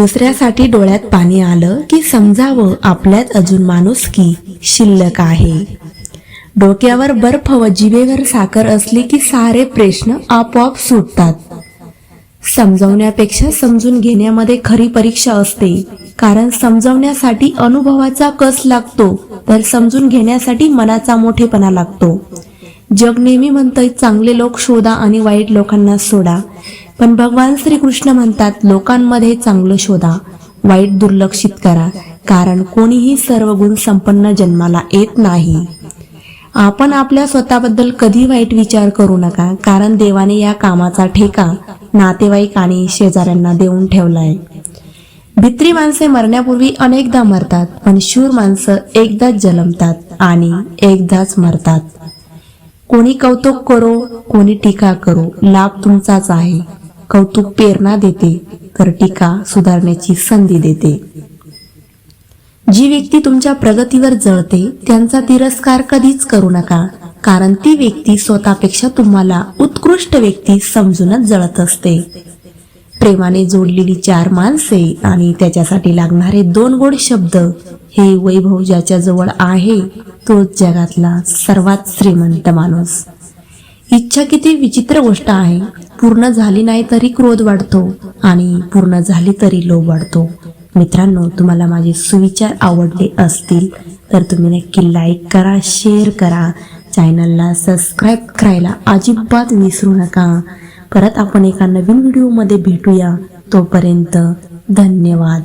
दुसऱ्यासाठी डोळ्यात पाणी आलं की समजावं आपल्यात अजून माणूस की शिल्लक आहे. डोक्यावर बर्फ व जिभेवर साखर असली की सारे प्रश्न आपोआप सुटतात. समजवण्यापेक्षा समजून घेण्यामध्ये खरी परीक्षा असते. कारण समजवण्यासाठी अनुभवाचा कस लागतो तर समजून घेण्यासाठी मनाचा मोठेपणा लागतो. जग नेहमी म्हणतंय चांगले लोक शोधा आणि वाईट लोकांना सोडा. पण भगवान श्रीकृष्ण म्हणतात लोकांमध्ये चांगलं शोधा वाईट दुर्लक्षित करा कारण कोणीही सर्व गुण संपन्न जन्माला येत नाही. आपण आपल्या स्वतःबद्दल कधी वाईट विचार करू नका कारण देवाने या कामाचा ठेका नातेवाईक आणि शेजाऱ्यांना देऊन ठेवलाय. भित्री माणसे मरण्यापूर्वी अनेकदा मरतात पण शूर माणसं एकदाच जन्मतात आणि एकदाच मरतात. कोणी कौतुक करो कोणी टीका करो लाभ तुमचाच आहे. कौतुक प्रेरणा देते तर टीका सुधारण्याची संधी देते. जी व्यक्ती तुमच्या प्रगतीवर जळते त्यांचा तिरस्कार कधीच करू नका कारण ती व्यक्ती स्वतःपेक्षा तुम्हाला उत्कृष्ट व्यक्ती समजूनच जळत असते. प्रेमाने जोडलेली चार माणसे आणि त्याच्यासाठी लागणारे दोन गोड शब्द हे वैभव ज्याच्या जवळ आहे तोच जगातला सर्वात श्रीमंत माणूस. इच्छा किती विचित्र गोष्ट आहे. पूर्ण झाली नाही तरी क्रोध वाढतो आणि पूर्ण झाली तरी लोभ वाढतो. मित्रांनो तुम्हाला माझे सुविचार आवडले असतील तर तुम्ही नक्की लाईक करा शेअर करा. चॅनलला सबस्क्राईब करायला अजिबात विसरू नका. परत आपण एका नवीन व्हिडिओमध्ये भेटूया. तोपर्यंत धन्यवाद.